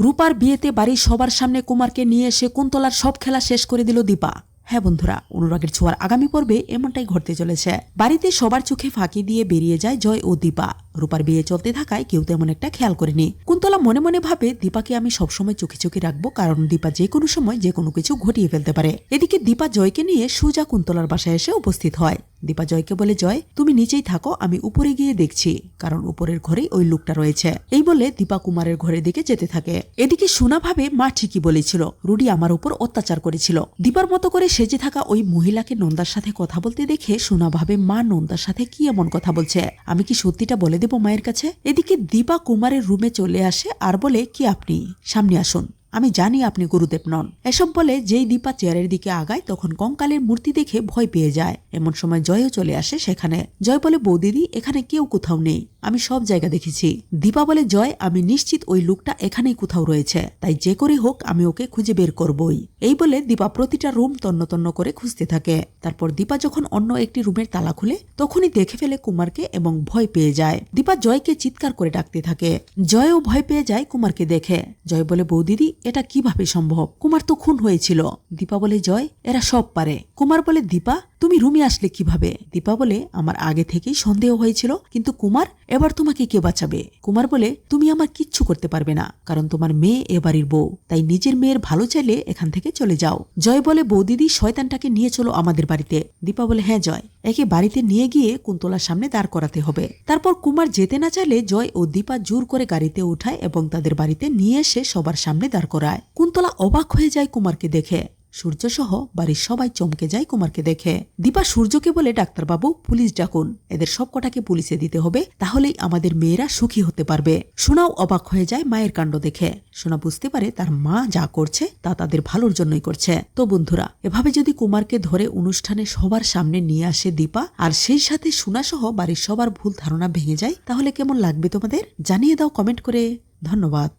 রূপার বিয়েতে বাড়ির সবার সামনে কুমারকে নিয়ে এসে কুন্তলার সব খেলা শেষ করে দিল দীপা। হ্যাঁ বন্ধুরা, অনুরাগের ছোঁয়ার আগামী পর্বে এমনটাই ঘটতে চলেছে। বাড়িতে সবার চোখে ফাঁকি দিয়ে বেরিয়ে যায় জয় ও দীপা। রূপার বিয়ে চলতে থাকায় কেউ তেমন একটা খেয়াল করেনি। কুন্তলা মনে মনে ভাবে, দীপাকে আমি সবসময় চোখে চোখে রাখব কারণ দীপা যে কোনো সময় যে কোনো কিছু ঘটিয়ে ফেলতে পারে। এদিকে দীপা জয়কে নিয়ে সুজা কুন্তলার বাসায় এসে উপস্থিত হয়। দীপা জয়কে বলে, জয়, তুমি নিচেই থাকো, আমি উপরে গিয়ে দেখছি। কারণ উপরের ঘরেই ওই লোকটা রয়েছে। এই বলে দীপা কুমারের ঘরের দিকে যেতে থাকে। এদিকে সোনা ভাবে মা ঠিকই বলেছিল, রুডি আমার উপর অত্যাচার করেছিল। দীপার মতো করে সেজে থাকা ওই মহিলাকে নন্দার সাথে কথা বলতে দেখে সোনা ভাবে, মা, নন্দার সাথে কি এমন কথা বলছে? আমি কি সত্যিটা বলে দেব মায়ের কাছে? এদিকে দীপা কুমারের রুমে চলে আসে আর বলে, কি আপনি? সামনে আসুন। আমি জানি আপনি গুরুদেব নন। এসব বলে যেই দীপা চেয়ারের দিকে আগায়, তখন কঙ্কালের মূর্তি দেখে ভয় পেয়ে যায়। এমন সময় জয়ও চলে আসে সেখানে। জয় বলে, বৌদিদি, এখানে কেউ কোথাও নেই। আমি সব জায়গা দেখেছি। দীপা বলে, জয়, আমি নিশ্চিত ওই লোকটা এখানেই কোথাও রয়েছে। তাই যে করে হোক, আমি ওকে খুঁজে বের করবই। এই বলে দীপা প্রতিটা রুম তন্ন তন্ন করে খুঁজতে থাকে। তারপর দীপা যখন অন্য একটি রুমের তালা খুলে, তখনই দেখে ফেলে কুমারকে এবং ভয় পেয়ে যায়। দীপা জয়কে চিৎকার করে ডাকতে থাকে। জয়ও ভয় পেয়ে যায় কুমারকে দেখে। জয় বলে, বৌদিদি, এটা কীভাবে সম্ভব? কুমার তো খুন হয়েছিল। দীপা বলে, জয়, এরা সব পারে। কুমার বলে, দীপা তুমি রুমে আসলে কীভাবে? দীপা বলে, আমার আগে থেকেই সন্দেহ হয়েছিল, কিন্তু কুমার, এবার তোমাকে কে বাঁচাবে? কুমার বলে, তুমি আমার কিচ্ছু করতে পারবে না, কারণ তোমার মেয়ে এ বাড়ির বউ। তাই নিজের মেয়ের ভালো চাইলে এখান থেকে চলে যাও। জয় বলে, বৌদিদি শয়তানটাকে নিয়ে চলো আমাদের বাড়িতে। দীপা বলে হ্যাঁ জয়। একে বাড়িতে নিয়ে গিয়ে কুন্তলার সামনে দাঁড় করাতে হবে। তারপর কুমার যেতে না চাইলে জয় ও দীপা জোর করে গাড়িতে উঠায় এবং তাদের বাড়িতে নিয়ে এসে সবার সামনে দাঁড় করায়। কুন্তলা অবাক হয়ে যায় কুমারকে দেখে। সূর্য সহ বাড়ির সবাই চমকে যায় কুমারকে দেখে। দীপা সূর্যকে বলে, ডাক্তারবাবু, পুলিশ ডাকুন। এদের সব কটাকে পুলিশে দিতে হবে, তাহলেই আমাদের মেয়েরা সুখী হতে পারবে। সোনাও অবাক হয়ে যায় মায়ের কাণ্ড দেখে। সোনা বুঝতে পারে তার মা যা করছে, তা তাদের ভালোর জন্যই করছে। তো বন্ধুরা, এভাবে যদি কুমারকে ধরে অনুষ্ঠানে সবার সামনে নিয়ে আসে দীপা, আর সেই সাথে সোনা সহ বাড়ির সবার ভুল ধারণা ভেঙে যায়, তাহলে কেমন লাগবে তোমাদের? জানিয়ে দাও কমেন্ট করে। ধন্যবাদ।